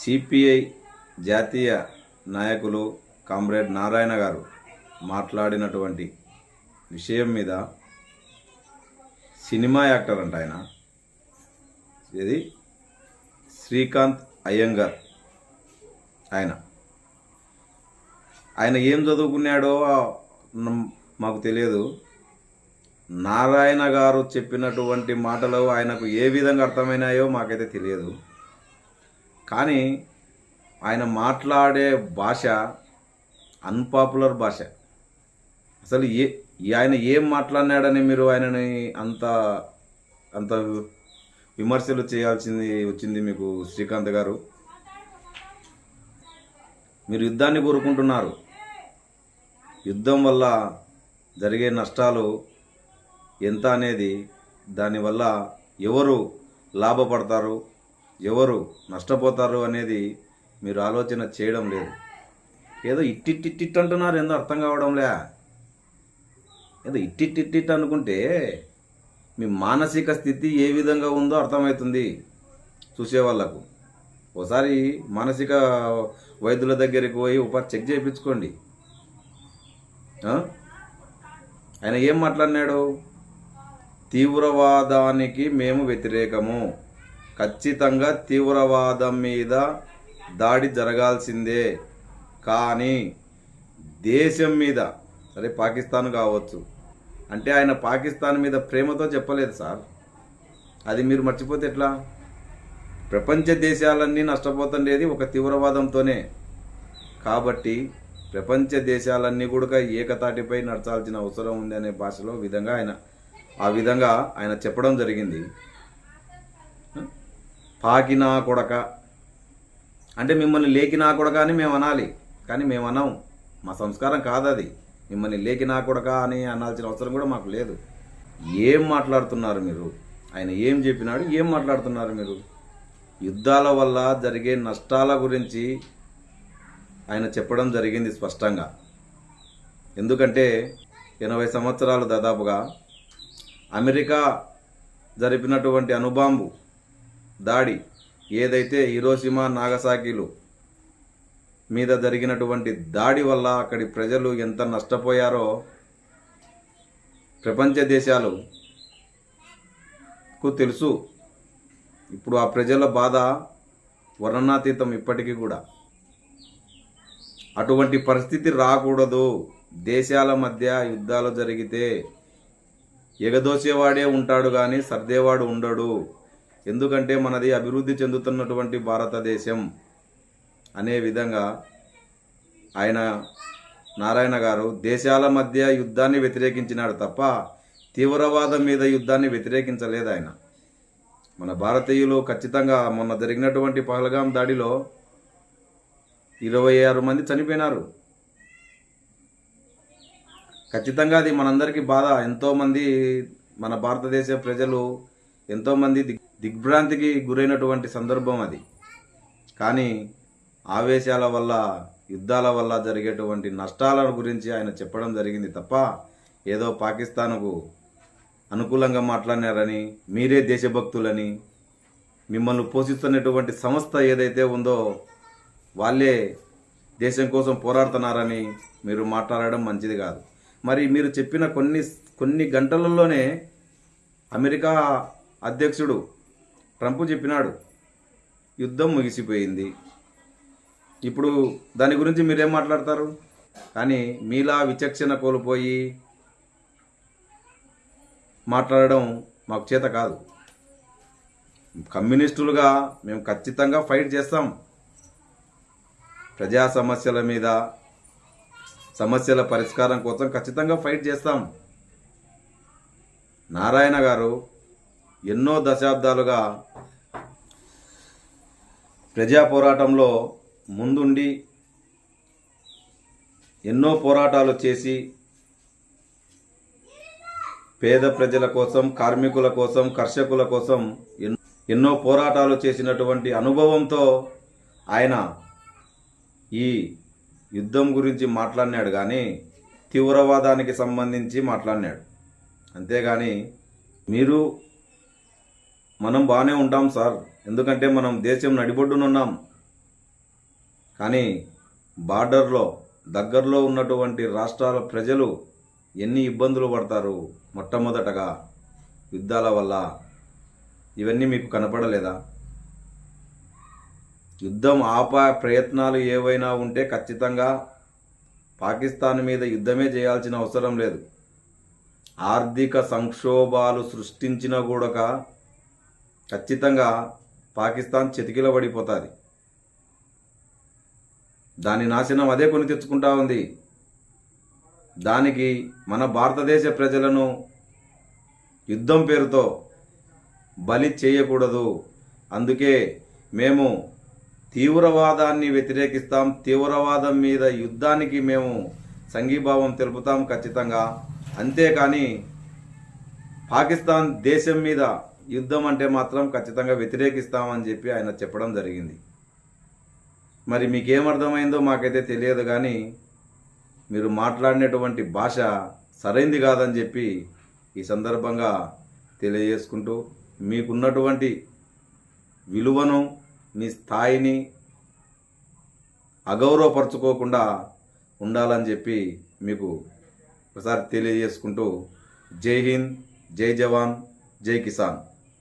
CPI జాతీయ నాయకులు comrade Narayana గారు మాట్లాడినటువంటి విషయం మీద సినిమా యాక్టర్ అంట ఆయన. ఇది శ్రీకాంత్ అయ్యంగార్ ఆయన. ఆయన ఏం చదువుకున్నాడో మాకు తెలియదు. నారాయణ గారు చెప్పినటువంటి మాటలు ఆయనకు ఏ విధంగా అర్థమైనాయో మాకైతే తెలియదు. కానీ ఆయన మాట్లాడే భాష అన్పాపులర్ భాష. అసలు ఏ ఆయన ఏం మాట్లాడినాడని మీరు ఆయనని అంత అంత విమర్శలు చేయాల్సింది వచ్చింది మీకు శ్రీకాంత్ గారు? మీరు యుద్ధాన్ని కోరుకుంటున్నారు. యుద్ధం వల్ల జరిగే నష్టాలు ఎంత అనేది దానివల్ల ఎవరు లాభపడతారు? ఎవరు నష్టపోతారు అనేది మీరు ఆలోచన చేయడం లేదు. ఏదో ఇట్టిట్టిట్టిట్ అంటున్నారు ఏందో అర్థం కావడంలే. ఏదో ఇట్టిట్టిట్టిట్ అనుకుంటే మీ మానసిక స్థితి ఏ విధంగా ఉందో అర్థమవుతుంది చూసే వాళ్ళకు ఒకసారి మానసిక వైద్యుల దగ్గరికి పోయి ఒకసారి చెక్ చేయించుకోండి. ఆయన ఏం మాట్లాడినాడు? తీవ్రవాదానికి మేము వ్యతిరేకము. ఖచ్చితంగా తీవ్రవాదం మీద దాడి జరగాల్సిందే. కానీ దేశం మీద సరే పాకిస్తాన్ కావచ్చు అంటే ఆయన పాకిస్తాన్ మీద ప్రేమతో చెప్పలేదు సార్. అది మీరు మర్చిపోతే ఎట్లా? ప్రపంచ దేశాలన్నీ నష్టపోతుండేది ఒక తీవ్రవాదంతోనే. కాబట్టి ప్రపంచ దేశాలన్నీ కూడా ఏకతాటిపై నడచాల్సిన అవసరం ఉంది అనే భాషలో విధంగా ఆయన ఆ విధంగా ఆయన చెప్పడం జరిగింది. పాకినా కొడక. అంటే మిమ్మల్ని లేకినా కొడక అని మేము అనాలి. కానీ మేము అనాం. మా సంస్కారం కాదది. మిమ్మల్ని లేకినా కొడక అని అనాల్సిన అవసరం కూడా మాకు లేదు. ఏం మాట్లాడుతున్నారు మీరు? ఆయన ఏం చెప్పినాడు? ఏం మాట్లాడుతున్నారు మీరు? యుద్ధాల వల్ల జరిగే నష్టాల గురించి ఆయన చెప్పడం జరిగింది స్పష్టంగా. ఎందుకంటే ఎనభై సంవత్సరాలు దాదాపుగా అమెరికా జరిపినటువంటి అణుబాంబు దాడి ఏదైతే హిరోషిమా నాగసాకిలు మీద జరిగినటువంటి దాడి వల్ల అక్కడి ప్రజలు ఎంత నష్టపోయారో ప్రపంచ దేశాలుకు తెలుసు. ఇప్పుడు ఆ ప్రజల బాధ వర్ణనాతీతం ఇప్పటికీ కూడా. అటువంటి పరిస్థితి రాకూడదు. దేశాల మధ్య యుద్ధాలు జరిగితే ఎగదోసేవాడే ఉంటాడు కానీ సర్దేవాడు ఉండడు. ఎందుకంటే మనది అభివృద్ధి చెందుతున్నటువంటి భారతదేశం అనే విధంగా ఆయన నారాయణ గారు దేశాల మధ్య యుద్ధాన్ని వ్యతిరేకించినాడు తప్ప తీవ్రవాదం మీద యుద్ధాన్ని వ్యతిరేకించలేదు ఆయన. మన భారతీయులు ఖచ్చితంగా మొన్న జరిగినటువంటి పహల్గాం దాడిలో ఇరవై ఆరు మంది చనిపోయినారు. ఖచ్చితంగా అది మనందరికీ బాధ. ఎంతోమంది మన భారతదేశ ప్రజలు ఎంతోమంది దిగ్ దిగ్భ్రాంతికి గురైనటువంటి సందర్భం అది. కానీ ఆవేశాల వల్ల యుద్ధాల వల్ల జరిగేటువంటి నష్టాల గురించి ఆయన చెప్పడం జరిగింది తప్ప ఏదో పాకిస్తాన్కు అనుకూలంగా మాట్లాడినారని మీరే దేశభక్తులని మిమ్మల్ని పోషిస్తున్నటువంటి సంస్థ ఏదైతే ఉందో వాళ్ళే దేశం కోసం పోరాడుతున్నారని మీరు మాట్లాడడం మంచిది కాదు. మరి మీరు చెప్పిన కొన్ని కొన్ని గంటలలోనే అమెరికా అధ్యక్షుడు ట్రంప్ చెప్పినాడు యుద్ధం ముగిసిపోయింది. ఇప్పుడు దాని గురించి మీరేం మాట్లాడతారు? కానీ మీలా విచక్షణ కోల్పోయి మాట్లాడడం మాకు చేత కాదు. కమ్యూనిస్టులుగా మేము ఖచ్చితంగా ఫైట్ చేస్తాం. ప్రజా సమస్యల మీద సమస్యల పరిష్కారం కోసం ఖచ్చితంగా ఫైట్ చేస్తాం. నారాయణ గారు ఎన్నో దశాబ్దాలుగా ప్రజా పోరాటంలో ముందుండి ఎన్నో పోరాటాలు చేసి పేద ప్రజల కోసం కార్మికుల కోసం కర్షకుల కోసం ఎన్నో పోరాటాలు చేసినటువంటి అనుభవంతో ఆయన ఈ యుద్ధం గురించి మాట్లాడినాడు కానీ తీవ్రవాదానికి సంబంధించి మాట్లాడినాడు. అంతేగాని మీరు మనం బాగానే ఉంటాం సార్. ఎందుకంటే మనం దేశం నడిబొడ్డునున్నాం. కానీ బార్డర్లో దగ్గరలో ఉన్నటువంటి రాష్ట్రాల ప్రజలు ఎన్ని ఇబ్బందులు పడతారు మొట్టమొదటగా యుద్ధాల వల్ల? ఇవన్నీ మీకు కనపడలేదా? యుద్ధం ఆపా ప్రయత్నాలు ఏవైనా ఉంటే ఖచ్చితంగా పాకిస్తాన్ మీద యుద్ధమే చేయాల్సిన అవసరం లేదు. ఆర్థిక సంక్షోభాలు సృష్టించిన కూడా ఖచ్చితంగా పాకిస్తాన్ చితికిల పడిపోతుంది దాని నాశనం అదే కొని తెచ్చుకుంటా ఉంది. దానికి మన భారతదేశ ప్రజలను యుద్ధం పేరుతో బలి చేయకూడదు. అందుకే మేము తీవ్రవాదాన్ని వ్యతిరేకిస్తాం. తీవ్రవాదం మీద యుద్ధానికి మేము సంఘీభావం తెలుపుతాం ఖచ్చితంగా. అంతేకాని పాకిస్తాన్ దేశం మీద యుద్ధం అంటే మాత్రం ఖచ్చితంగా వ్యతిరేకిస్తామని చెప్పి ఆయన చెప్పడం జరిగింది. మరి మీకేమర్థమైందో మాకైతే తెలియదు కానీ మీరు మాట్లాడినటువంటి భాష సరైంది కాదని చెప్పి ఈ సందర్భంగా తెలియజేసుకుంటూ మీకున్నటువంటి విలువను మీ స్థాయిని అగౌరవపరచుకోకుండా ఉండాలని చెప్పి మీకు ఒకసారి తెలియజేసుకుంటూ జై హింద్ జై జవాన్ జై కిసాన్.